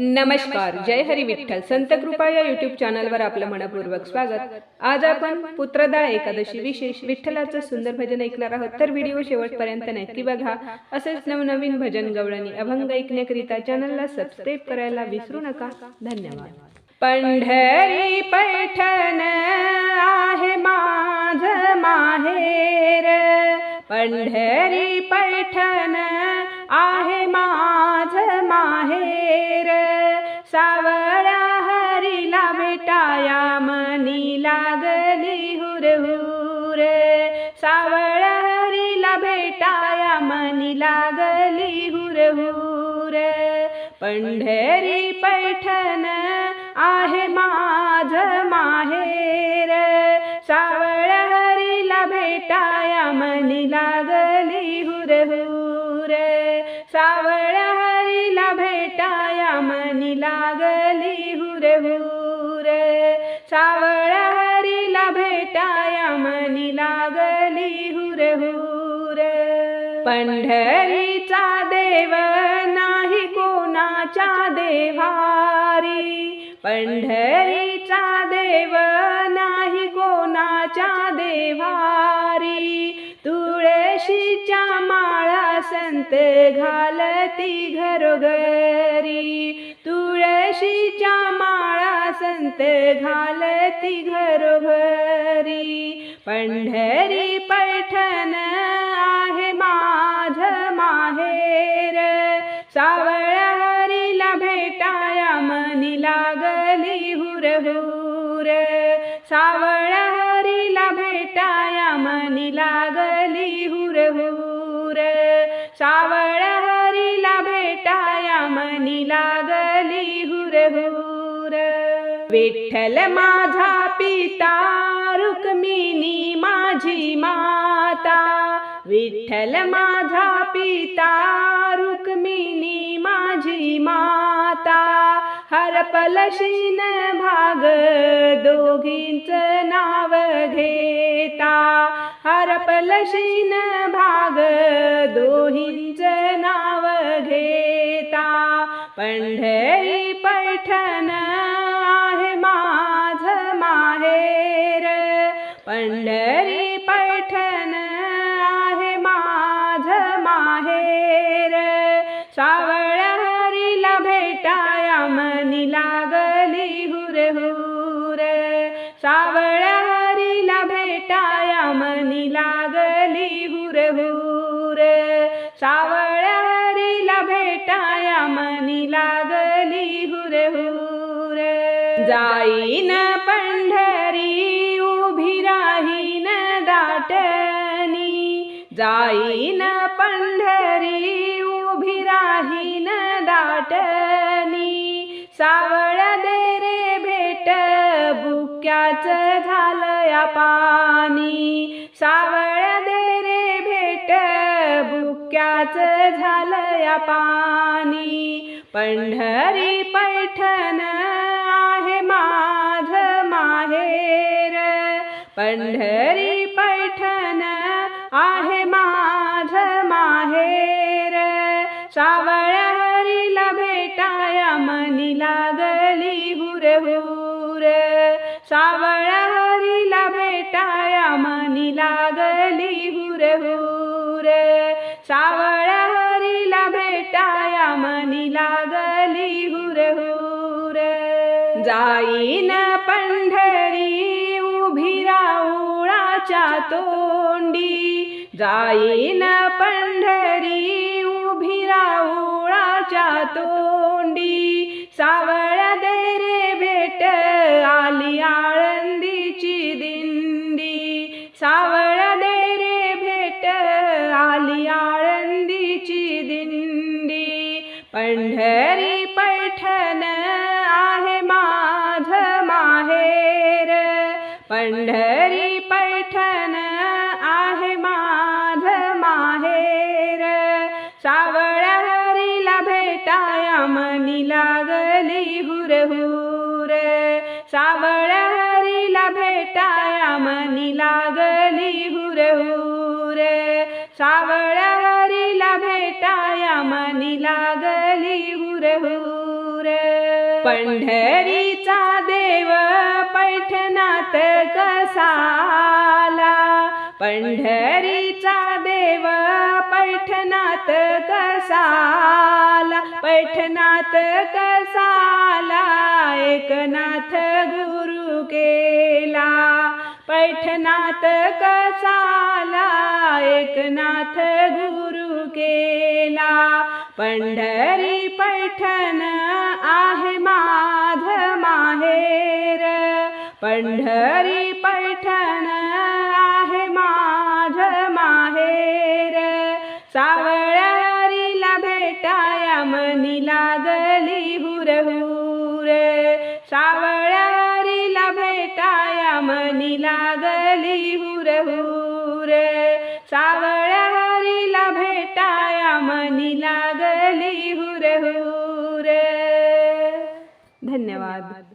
नमस्कार जय हरी विठ्ठल. संत कृपा या युट्यूब चॅनलवर आपलं मनपूर्वक स्वागत. आज आपण पुत्रदा एकादशी विशेष विठ्ठलाचं सुंदर भजन ऐकणार आहोत. तर व्हिडिओ शेवटपर्यंत नक्की बघा. असेच नवनवीन भजन गवळणी अभंग ऐकण्याकरिता चॅनलला सबस्क्राईब करायला विसरू नका. धन्यवाद. पंढरी पैठण आहे माझ माहेर. पंढरी पैठण आहे माझ माहेर. सावळ्या हरीला भेटाया मनी लागली हुरहुर. सावळ्या हरीला भेटाया मनी लागली हुरहुर. पंढरी पैठण आहे माझ माहेर. सावळ्या हरीला भेटाया मनी लागली हुरहुर सावळ्या हरीला भेटाया मनी लागली हुरहुर सावळ्या हरीला भेटाया मनी लागली हुरहुर पंढरीचा देव नाही कोणाच्या देवारी. पंढरीचा देव संत घालती घरोघरी. तुळशीच्या माळा संत घालती घरोघरी. पंढरी पैठण आहे माझ माहेर. सावळ्या हरीला भेटाया मनी लागली हुरहुर. सावळ्या हरीला भेटाया मनी लागली हुरहुर. मनी लागली हुरहुर. विठ्ठल माझा पिता रुक्मिणी माझी माता. विठ्ठल माझा पिता रुक्मिणी माझी माता. हरपलशीन भाग दोघींच नाव घेता. हरपलशीन भाग दोहींच नाव पंढरी पैठण आहे माझ माहेर. पंढरी पैठण आहे माझ माहेर. सावळ हरीला भेटाया मनी लागली हुर हुर सावळ हरीला भेटाया मनी लागली हुरहुर. लागली हुरे हुरहुर जाईन पंढरी उभी राहीन दाटनी जाईन पंढरी उभी राहीन दाटनी सावळ दे रे भेट बुक्याच झालया पाणी. सावळ दे बुक्याच झालया पाणी. पंढरी पैठण आहे माझ माहेर. पंढरी पैठण आहे माझ माहेर. सावळ्या हरीला भेटाया मनी लागली हुर सावळ्या हरीला भेटाया मनी लागली हुर. सावळ्या हरीला भेटाया मनी लागली हुरहुर. जाईन पंढरी उभी राऊळाच्या तोंडी. जाईन पंढरी उभी राऊळाच्या तोंडी. सावळ्या देरे भेट आली आळंदीची दिंडी. सावळ घरी पैठण आहे माझ माहेर. पंढरी पैठण आहे माझ माहेर. सावळ हरीला भेटाया मनी लागली हुरहुर. सावळ हरीला भेटाया मनी लागली हुरहुर. सावळ टाया मनी लागली हुरहुर पंढरीचा देव पैठणात कसाला. पंढरीचा देव पैठणात कसाला. पैठणात कसाला एकनाथ गुरु केला. पैठनाथ कसाला एकनाथ गुरु केला. पंढरी पैठण आहे माझ माहेर. पंढरी पैठण आहे माझ माहेर. सावळ्यारीला भेटाया मनी लागली हुरहुर. सावळ म्हणी लागली हुर हुर सावळ्या हरीला भेटाया मनी लागली हुर धन्यवाद.